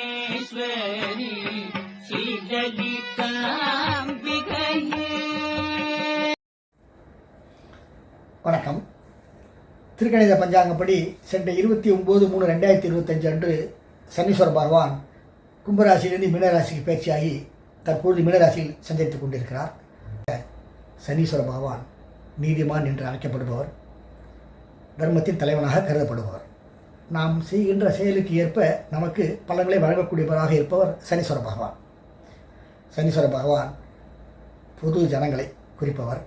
श्रीचक्रराजसिंहासनेश्वरी श्रीललिताम्बिकये வணக்கம் திருக்கணித பஞ்சாங்கப்படி சென்ற இருபத்தி ஒம்பது மூணு ரெண்டாயிரத்தி இருபத்தஞ்சு அன்று சனீஸ்வர பகவான் கும்பராசியிலிருந்து மீனராசிக்கு பயிற்சியாகி தற்பொழுது மீனராசியில் சஞ்சரித்துக் கொண்டிருக்கிறார் சனீஸ்வர பகவான் நீதிமான் என்று அழைக்கப்படுபவர் தர்மத்தின் தலைவனாக கருதப்படுபவர். நாம் செய்கின்ற செயலுக்கு ஏற்ப நமக்கு பலன்களை வழங்கக்கூடியவராக இருப்பவர் சனீஸ்வர பகவான். சனீஸ்வர பகவான் பொது ஜனங்களை குறிப்பவர்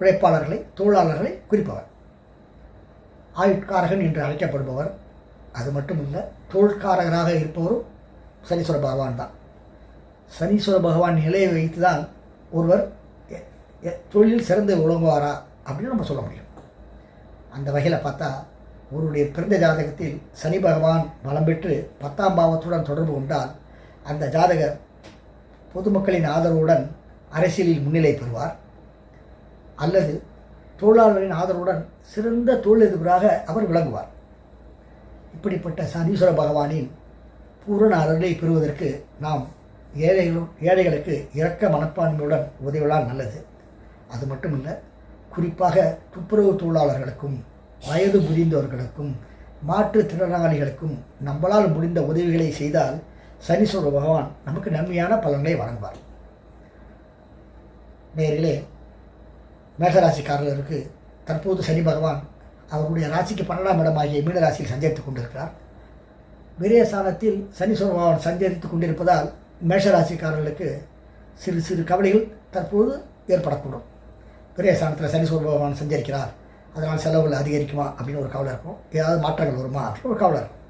உழைப்பாளர்களை தொழிலாளர்களை குறிப்பவர் ஆயுட்காரகன் என்று அழைக்கப்படுபவர். அது மட்டுமல்ல தொழிற்காரகராக இருப்பவரும் சனீஸ்வர பகவான் தான். சனீஸ்வர பகவான் நிலையை வைத்து தான் ஒருவர் எ- எ- தொழிலில் சிறந்து விளங்குவாரா அப்படின்னு நம்ம சொல்ல முடியும். அந்த வகையில் பார்த்தா ஒருவருடைய பிறந்த ஜாதகத்தில் சனி பகவான் பலம் பெற்று பத்தாம் பாவத்துடன் தொடர்பு கொண்டால் அந்த ஜாதகர் பொதுமக்களின் ஆதரவுடன் அரசியலில் முன்னிலை பெறுவார். அல்லது தொழிலாளர்களின் ஆதரவுடன் சிறந்த தொழிலதிபராக அவர் விளங்குவார். இப்படிப்பட்ட சனீஸ்வர பகவானின் பூரண அருளை பெறுவதற்கு நாம் ஏழைகளும் ஏழைகளுக்கு இரக்க மனப்பான்மையுடன் உதவினால் நல்லது. அது மட்டுமல்ல குறிப்பாக துப்புரவு தொழிலாளர்களுக்கும் வயது முதிர்ந்தவர்களுக்கும் மாற்றுத்திறனாளிகளுக்கும் நம்மளால் முடிந்த உதவிகளை செய்தால் சனீஸ்வர பகவான் நமக்கு நன்மையான பலன்களை வழங்குவார். நேரிலே மேகராசிக்காரர்களுக்கு தற்போது சனி பகவான் அவருடைய ராசிக்கு பன்னெண்டாம் இடமாகிய மீனராசியில் சஞ்சரித்துக் கொண்டிருக்கிறார். விரயஸ்தானத்தில் சனீஸ்வர பகவான் சஞ்சரித்துக் கொண்டிருப்பதால் மேஷராசிக்காரர்களுக்கு சிறு சிறு கவலைகள் தற்போது ஏற்படக்கூடும். விரயஸ்தானத்தில் சனீஸ்வர பகவான் செஞ்சிருக்கிறார். அதனால் செலவுகள் அதிகரிக்குமா அப்படின்னு ஒரு கவலை இருக்கும். ஏதாவது மாற்றங்கள் வருமா அப்படின்னு ஒரு கவலை இருக்கும்.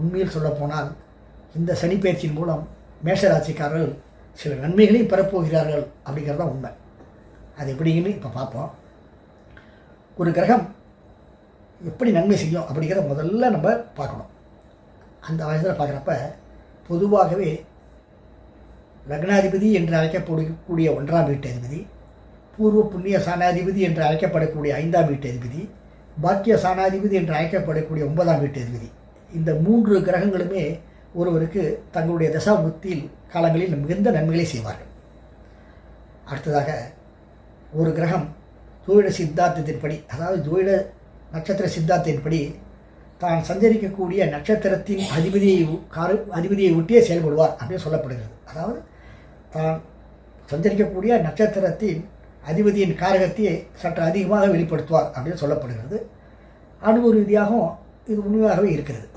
உண்மையில் சொல்லப்போனால் இந்த சனி பயிற்சியின் மூலம் மேஷராட்சிக்காரர்கள் சில நன்மைகளையும் பெறப்போகிறார்கள் அப்படிங்கிறது தான் உண்மை. அது எப்படின்னு இப்போ பார்ப்போம். ஒரு கிரகம் எப்படி நன்மை செய்யும் அப்படிங்கிறத முதல்ல நம்ம பார்க்கணும். அந்த வயசில் பார்க்குறப்ப பொதுவாகவே லக்னாதிபதி என்று அழைக்கப்படக்கூடிய ஒன்றாம் வீட்டு அதிபதி பூர்வ புண்ணிய சாணாதிபதி என்று அழைக்கப்படக்கூடிய ஐந்தாம் வீட்டு அதிபதி பாக்கிய சாணாதிபதி என்று அழைக்கப்படக்கூடிய ஒன்பதாம் வீட்டு அதிபதி இந்த மூன்று கிரகங்களுமே ஒருவருக்கு தங்களுடைய தசாபுத்தியில் காலங்களில் மிகுந்த நன்மைகளை செய்வார்கள். அடுத்ததாக ஒரு கிரகம் ஜோயிட சித்தாந்தத்தின்படி அதாவது ஜோயிட நட்சத்திர சித்தாந்தத்தின்படி தான் சஞ்சரிக்கக்கூடிய நட்சத்திரத்தின் அதிபதியை கார காரு அதிபதியை ஒட்டியே செயல்படுவார் அப்படின்னு சொல்லப்படுகிறது. அதாவது தான் சஞ்சரிக்கக்கூடிய நட்சத்திரத்தின் அதிபதியின் காரகத்தையே சற்று அதிகமாக வெளிப்படுத்துவார் அப்படின்னு சொல்லப்படுகிறது. அனுபவ ரீதியாகவும் இது உண்மையாகவே இருக்கிறது.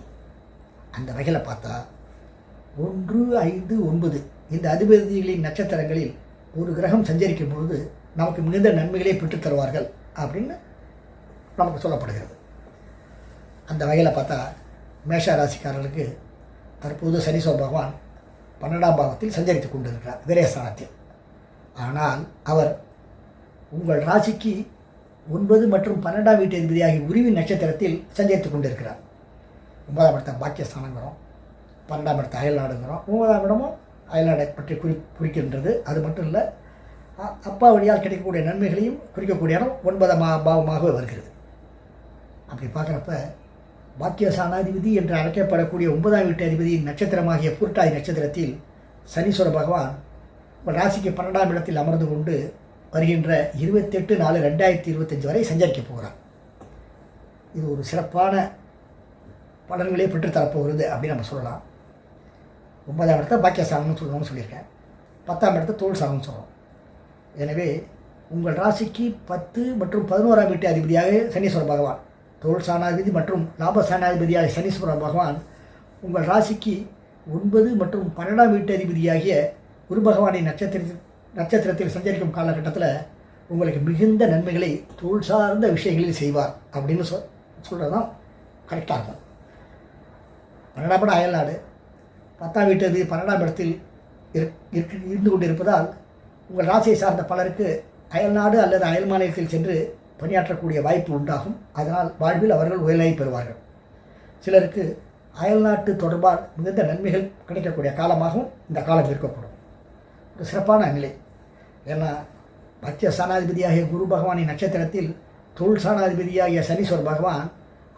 அந்த வகையில் பார்த்தா ஒன்று ஐந்து ஒன்பது இந்த அதிபதிகளின் நட்சத்திரங்களில் ஒரு கிரகம் சஞ்சரிக்கும் பொழுது நமக்கு மிகுந்த நன்மைகளை பெற்றுத் தருவார்கள் அப்படின்னு நமக்கு சொல்லப்படுகிறது. அந்த வகையில் பார்த்தா மேஷ ராசிக்காரர்களுக்கு தற்போது சனீஸ்வர பகவான் பன்னெண்டாம் பாவத்தில் சஞ்சரித்துக் கொண்டிருக்கிறார். விரயஸ்தானத்தில் ஆனால் அவர் உங்கள் ராசிக்கு ஒன்பது மற்றும் பன்னெண்டாம் வீட்டு அதிபதியாகிய உருவின் நட்சத்திரத்தில் சஞ்சரித்துக் கொண்டிருக்கிறார். ஒன்பதாம் இடத்த பாக்கியஸ்தானங்கிறோம். பன்னெண்டாம் இடத்த அயல்நாடுங்கிறோம். ஒன்பதாம் இடமும் அயல்நாடை பற்றி குறி குறிக்கின்றது. அது மட்டும் இல்லை அப்பா வழியால் கிடைக்கக்கூடிய நன்மைகளையும் குறிக்கக்கூடிய இடம் ஒன்பதாம் மா- பாவமாக வருகிறது. அப்படி பார்க்குறப்ப பாக்கிய சாணாதிபதி என்று அழைக்கப்படக்கூடிய ஒன்பதாம் வீட்டு அதிபதியின் நட்சத்திரமாகிய பூர்ட்டாதி நட்சத்திரத்தில் சனீஸ்வர பகவான் உங்கள் ராசிக்கு பன்னெண்டாம் இடத்தில் அமர்ந்து கொண்டு வருகின்ற இருபத்தெட்டு நாலு ரெண்டாயிரத்தி இருபத்தஞ்சு வரை சஞ்சரிக்கப் போகிறார். இது ஒரு சிறப்பான பலன்களே பெற்றுத்தரப்போகிறது அப்படின்னு நம்ம சொல்லலாம். ஒன்பதாம் இடத்த பாக்கிய சாணம்னு சொல்லணும்னு சொல்லியிருக்கேன். பத்தாம் இடத்த தோல் சாணம்னு சொல்கிறோம் எனவே உங்கள் ராசிக்கு பத்து மற்றும் பதினோராம் வீட்டு அதிபதியாக சனீஸ்வர பகவான் தோல் சாணாதிபதி மற்றும் லாப சாணாதிபதியாக சனீஸ்வர பகவான் உங்கள் ராசிக்கு ஒன்பது மற்றும் பன்னெண்டாம் வீட்டு அதிபதியாகிய குரு பகவானின் நட்சத்திரத்தில் நட்சத்திரத்தில் சஞ்சரிக்கும் காலகட்டத்தில் உங்களுக்கு மிகுந்த நன்மைகளை தொழில் சார்ந்த விஷயங்களில் செய்வார் அப்படின்னு சொல் சொல்கிறது தான் கரெக்டாக இருக்கும் பன்னெண்டாம் படம் அயல்நாடு. பத்தாம் வீட்டு அதிபதி பன்னெண்டாம் இடத்தில் இரு- இருக்கு இருந்து கொண்டிருப்பதால் உங்கள் ராசியை சார்ந்த பலருக்கு அயல்நாடு அல்லது அயல் மாநிலத்தில் சென்று பணியாற்றக்கூடிய வாய்ப்பு உண்டாகும். அதனால் வாழ்வில் அவர்கள் உயர்நிலை பெறுவார்கள். சிலருக்கு அயல்நாட்டு தொடர்பால் மிகுந்த நன்மைகள் கிடைக்கக்கூடிய காலமாகவும் இந்த காலம் இருக்கக்கூடும். ஒரு சிறப்பான நிலை. ஏன்னா பத்திய ஸ்தானாதிபதியாகிய குரு பகவானின் நட்சத்திரத்தில் தொழில் சாணாதிபதியாகிய சனீஸ்வர் பகவான்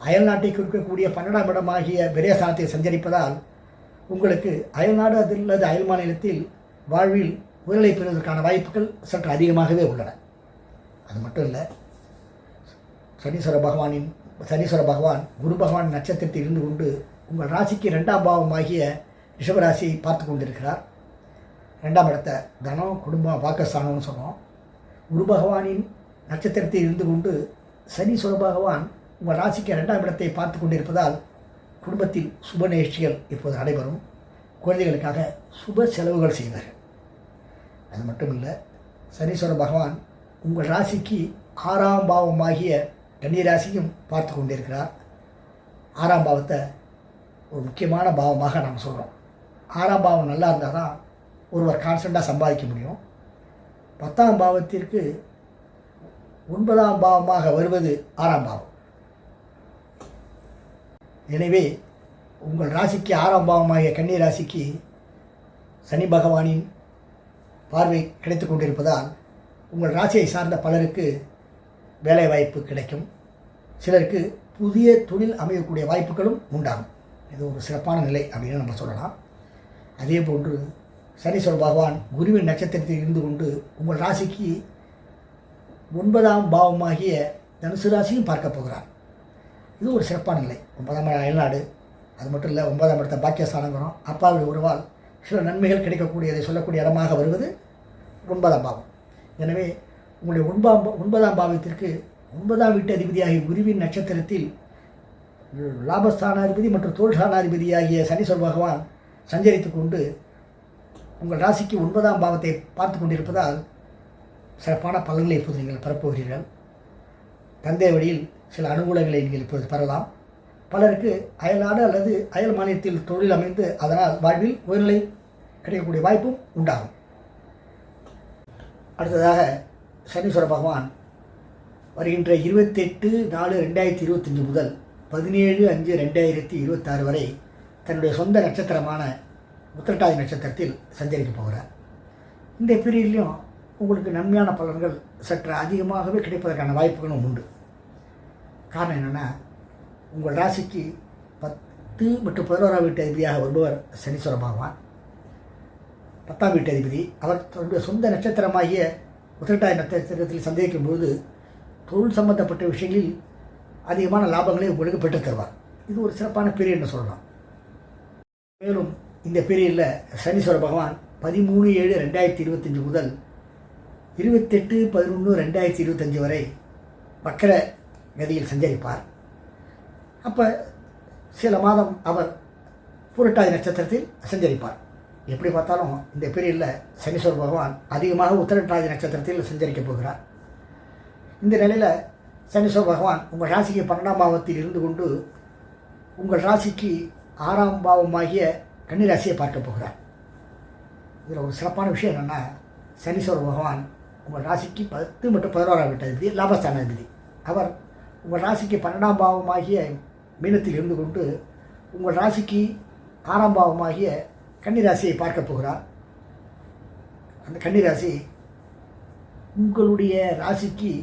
அயல்நாட்டை குறிக்கக்கூடிய பன்னெண்டாம் இடமாகிய விரயஸ்தானத்தை சஞ்சரிப்பதால் உங்களுக்கு அயல்நாடு அல்லது அயல் மாநிலத்தில் வாழ்வில் உயர்நிலை பெறுவதற்கான வாய்ப்புகள் சற்று அதிகமாகவே உள்ளன. அது மட்டும் இல்லை சனீஸ்வர பகவானின் சனீஸ்வர பகவான் குரு பகவான் நட்சத்திரத்தில் இருந்து கொண்டு உங்கள் ராசிக்கு ரெண்டாம் பாவமாகிய ரிஷபராசி பார்த்து கொண்டிருக்கிறார். ரெண்டாம் இடத்த தனம் குடும்பம் வாக்கஸ்தானம்னு சொன்னோம். குரு பகவானின் நட்சத்திரத்தில் இருந்து கொண்டு சனீஸ்வர பகவான் உங்கள் ராசிக்கு ரெண்டாம் இடத்தை பார்த்து கொண்டிருப்பதால் குடும்பத்தில் சுப நிகழ்ச்சிகள் இப்போது நடைபெறும். குழந்தைகளுக்காக சுப செலவுகள் செய்வார்கள் அது மட்டும் இல்லை சனீஸ்வர பகவான் உங்கள் ராசிக்கு ஆறாம் பாவமாகிய கன்னிராசியும் பார்த்து கொண்டிருக்கிறார். ஆறாம் பாவத்தை ஒரு முக்கியமான பாவமாக நாம் சொல்கிறோம் ஆறாம் பாவம் நல்லா இருந்தால் தான் ஒருவர் கான்ஸ்டண்ட்டாக சம்பாதிக்க முடியும். பத்தாம் பாவத்திற்கு ஒன்பதாம் பாவமாக வருவது ஆறாம் பாவம். எனவே உங்கள் ராசிக்கு ஆறாம் பாவமாகிய கன்னி ராசிக்கு சனி பகவானின் பார்வை கிடைத்து கொண்டிருப்பதால் உங்கள் ராசியை சார்ந்த பலருக்கு வேலைவாய்ப்பு கிடைக்கும். சிலருக்கு புதிய தொழில் அமையக்கூடிய வாய்ப்புகளும் உண்டாகும். இது ஒரு சிறப்பான நிலை அப்படின்னு நம்ம சொல்லலாம். அதே போன்று சனீஸ்வர பகவான் குருவின் நட்சத்திரத்தில் இருந்து கொண்டு உங்கள் ராசிக்கு ஒன்பதாம் பாவமாகிய தனுசு ராசியும் பார்க்க போகிறார். இது ஒரு சிறப்பான நிலை. ஒன்பதாம் அயல்நாடு. அது மட்டும் இல்லை ஒன்பதாம் இடத்த பாக்கியஸ்தானங்கிறோம். அப்பாவுடைய உருவால் சில நன்மைகள் கிடைக்கக்கூடியதை சொல்லக்கூடிய இடமாக வருவது ஒன்பதாம் பாவம். எனவே உங்களுடைய ஒன்பதாம் ஒன்பதாம் பாவத்திற்கு ஒன்பதாம் வீட்டு அதிபதியாகிய குருவின் நட்சத்திரத்தில் லாபஸ்தானாதிபதி மற்றும் தோல்ஸ்தானாதிபதியாகிய சனீஸ்வர பகவான் சஞ்சரித்து கொண்டு உங்கள் ராசிக்கு ஒன்பதாம் பாவத்தை பார்த்து கொண்டிருப்பதால் சிறப்பான பலன்களை இப்போது நீங்கள் பெறப்போகிறீர்கள். தந்தை வழியில் சில அனுகூலங்களை நீங்கள் இப்போது பெறலாம். பலருக்கு அயல்நாடு அல்லது அயல் மாநிலத்தில் தொழில் அமைந்து அதனால் வாழ்வில் உயர்நிலை கிடைக்கக்கூடிய வாய்ப்பும் உண்டாகும். அடுத்ததாக சனீஸ்வர பகவான் வருகின்ற இருபத்தெட்டு நாலு ரெண்டாயிரத்தி இருபத்தஞ்சு முதல் பதினேழு அஞ்சு ரெண்டாயிரத்தி இருபத்தாறு வரை தன்னுடைய சொந்த நட்சத்திரமான உத்திரட்டாதி நட்சத்திரத்தில் சஞ்சரிக்க போகிறார். இந்த பீரியட்லையும் உங்களுக்கு நன்மையான பலன்கள் சற்று அதிகமாகவே கிடைப்பதற்கான வாய்ப்புகளும் உண்டு. காரணம் என்னென்னா உங்கள் ராசிக்கு பத்து மற்றும் பதினோராம் வீட்டு அதிபதியாக வருபவர் சனீஸ்வர பகவான். பத்தாம் வீட்டு அதிபதி அவர் தன்னுடைய சொந்த நட்சத்திரமாகிய உத்திரட்டாதி நட்சத்திரத்தில் சந்தேகிக்கும் பொழுது தொழில் சம்பந்தப்பட்ட விஷயங்களில் அதிகமான லாபங்களை உங்களுக்கு பெற்றுத் தருவார். இது ஒரு சிறப்பான பீரியட்னு சொல்லலாம். மேலும் இந்த பீரியடில் சனீஸ்வர பகவான் பதிமூணு ஏழு ரெண்டாயிரத்தி இருபத்தஞ்சி முதல் இருபத்தெட்டு பதினொன்று ரெண்டாயிரத்தி இருபத்தஞ்சி வரை வக்கர கதியில் சஞ்சரிப்பார். அப்போ சில மாதம் அவர் புரட்டாதி நட்சத்திரத்தில் சஞ்சரிப்பார். எப்படி பார்த்தாலும் இந்த பீரியடில் சனீஸ்வர பகவான் அதிகமாக உத்தரட்டாதி நட்சத்திரத்தில் சஞ்சரிக்க போகிறார். இந்த நிலையில் சனீஸ்வர பகவான் உங்கள் ராசிக்கு பன்னெண்டாம் பாவத்தில் இருந்து கொண்டு உங்கள் ராசிக்கு ஆறாம் பாவமாகிய கன்னிராசியை பார்க்க போகிறார். இதில் ஒரு சிறப்பான விஷயம் என்னென்னா சனீஸ்வர பகவான் உங்கள் ராசிக்கு பத்து மற்றும் பதினோராம் வீட்டு அதிபதி லாபஸ்தான அதிபதி அவர் உங்கள் ராசிக்கு பன்னெண்டாம் பாவமாகிய மீனத்தில் இருந்து கொண்டு உங்கள் ராசிக்கு ஆறாம் பாவமாகிய கன்னிராசியை பார்க்க போகிறார். அந்த கன்னிராசி உங்களுடைய ராசிக்கு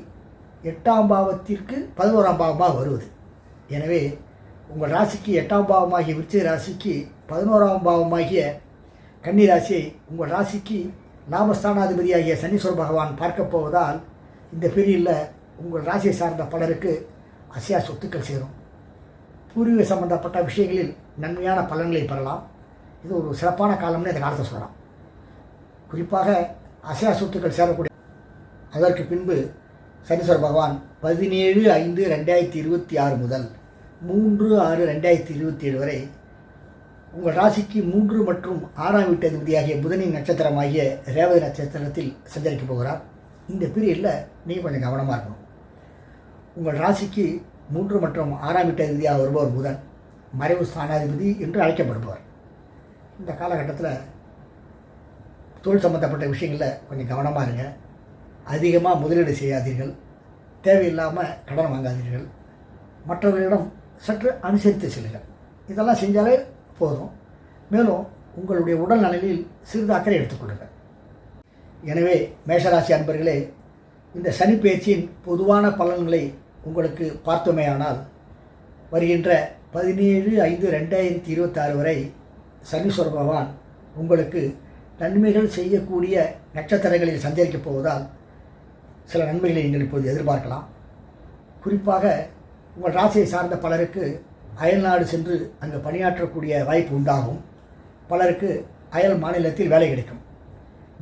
எட்டாம் பாவத்திற்கு பதினோராம் பாவமாக வருவது. எனவே உங்கள் ராசிக்கு எட்டாம் பாவமாகிய விருச்சிக ராசிக்கு பதினோராம் பாவமாகிய கன்னி ராசியை உங்கள் ராசிக்கு லாபஸ்தானாதிபதியாகிய சனீஸ்வர பகவான் பார்க்க போவதால் இந்த பிரிவில் உங்கள் ராசியை சார்ந்த பலருக்கு அசியா சொத்துக்கள் சேரும். பூர்வீக சம்பந்தப்பட்ட விஷயங்களில் நன்மையான பலன்களை பெறலாம். இது ஒரு சிறப்பான காலம்னு இந்த காலத்தை சொல்லலாம். குறிப்பாக அசையா சொத்துக்கள் சேரக்கூடிய அதற்கு பின்பு சனீஸ்வர பகவான் பதினேழு ஐந்து ரெண்டாயிரத்தி இருபத்தி ஆறு முதல் மூன்று ஆறு ரெண்டாயிரத்தி இருபத்தி ஏழு வரை உங்கள் ராசிக்கு மூன்று மற்றும் ஆறாம் வீட்டு அதிபதியாகிய புதனின் நட்சத்திரமாகிய ரேவதி நட்சத்திரத்தில் சஞ்சரிக்க போகிறார். இந்த பீரியடில் நீங்கள் கொஞ்சம் கவனமாக இருக்கணும். உங்கள் ராசிக்கு மூன்று மற்றும் ஆறாம் வீட்டு அதிபதியாக வருபவர் புதன். மறைவு ஸ்தானாதிபதி என்று அழைக்கப்படுபவர். இந்த காலகட்டத்தில் தொழில் சம்பந்தப்பட்ட விஷயங்களில் கொஞ்சம் கவனமாக இருங்க. அதிகமாக முதலீடு செய்யாதீர்கள். தேவையில்லாமல் கடன் வாங்காதீர்கள். மற்றவர்களிடம் சற்று அனுசரித்து செல்லுங்கள். இதெல்லாம் செஞ்சாலே போதும். மேலும் உங்களுடைய உடல் நலனில் சிறிது அக்கறை எடுத்துக்கொள்ளுங்கள் எனவே மேஷராசி அன்பர்களே இந்த சனி பேச்சின் பொதுவான பலன்களை உங்களுக்கு பார்த்தோமேயானால் வருகின்ற பதினேழு ஐந்து ரெண்டாயிரத்தி இருபத்தாறு வரை சனீஸ்வர பகவான் உங்களுக்கு நன்மைகள் செய்யக்கூடிய நட்சத்திரங்களில் சஞ்சரிக்கப் போவதால் சில நன்மைகளை நீங்கள் இப்போது எதிர்பார்க்கலாம். குறிப்பாக உங்கள் ராசியை சார்ந்த பலருக்கு அயல்நாடு சென்று அங்கு பணியாற்றக்கூடிய வாய்ப்பு உண்டாகும். பலருக்கு அயல் மாநிலத்தில் வேலை கிடைக்கும்.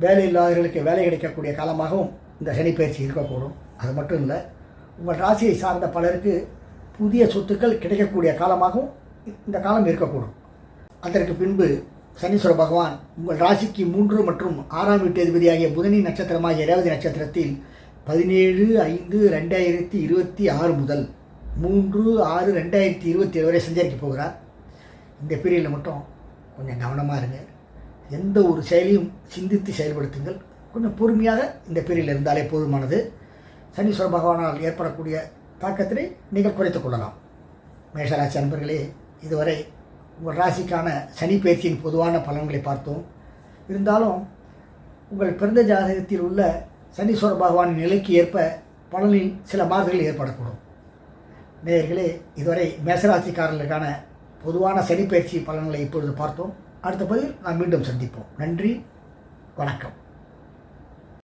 வேலை இல்லாதவர்களுக்கு வேலை கிடைக்கக்கூடிய காலமாகவும் இந்த சனி பயிற்சி இருக்கக்கூடும். அது மட்டும் இல்லை உங்கள் ராசியை சார்ந்த பலருக்கு புதிய சொத்துக்கள் கிடைக்கக்கூடிய காலமாகவும் இந்த காலம் இருக்கக்கூடும். அதற்கு பின்பு சனீஸ்வர பகவான் உங்கள் ராசிக்கு மூன்று மற்றும் ஆறாம் வீட்டு அதிபதியாகிய புதனி நட்சத்திரமாகிய ரேவதி நட்சத்திரத்தில் பதினேழு ஐந்து ரெண்டாயிரத்தி இருபத்தி ஆறு முதல் மூன்று ஆறு ரெண்டாயிரத்தி இருபத்தி ஏழு வரை சஞ்சரிக்க போகிறார். இந்த பீரியடில் மட்டும் கொஞ்சம் கவனமாக இருங்க. எந்த ஒரு செயலையும் சிந்தித்து செயல்படுத்துங்கள். கொஞ்சம் பொறுமையாக இந்த பீரியடில் இருந்தாலே போதுமானது. சனீஸ்வர பகவானால் ஏற்படக்கூடிய தாக்கத்தினை நீங்கள் குறைத்துக் கொள்ளலாம். மேஷராசி அன்பர்களே இதுவரை உங்கள் ராசிக்கான சனி பயிற்சியின் பொதுவான பலன்களை பார்த்தோம். இருந்தாலும் உங்கள் பிறந்த ஜாதகத்தில் உள்ள சனீஸ்வர பகவானின் நிலைக்கு ஏற்ப பலனில் சில மாறுதல்கள் ஏற்படக்கூடும். நேயர்களே இதுவரை மேசராசிக்காரர்களுக்கான பொதுவான சனிப்பயிற்சி பலன்களை இப்பொழுது பார்த்தோம். அடுத்த பதில் நாம் மீண்டும் சந்திப்போம். நன்றி வணக்கம்.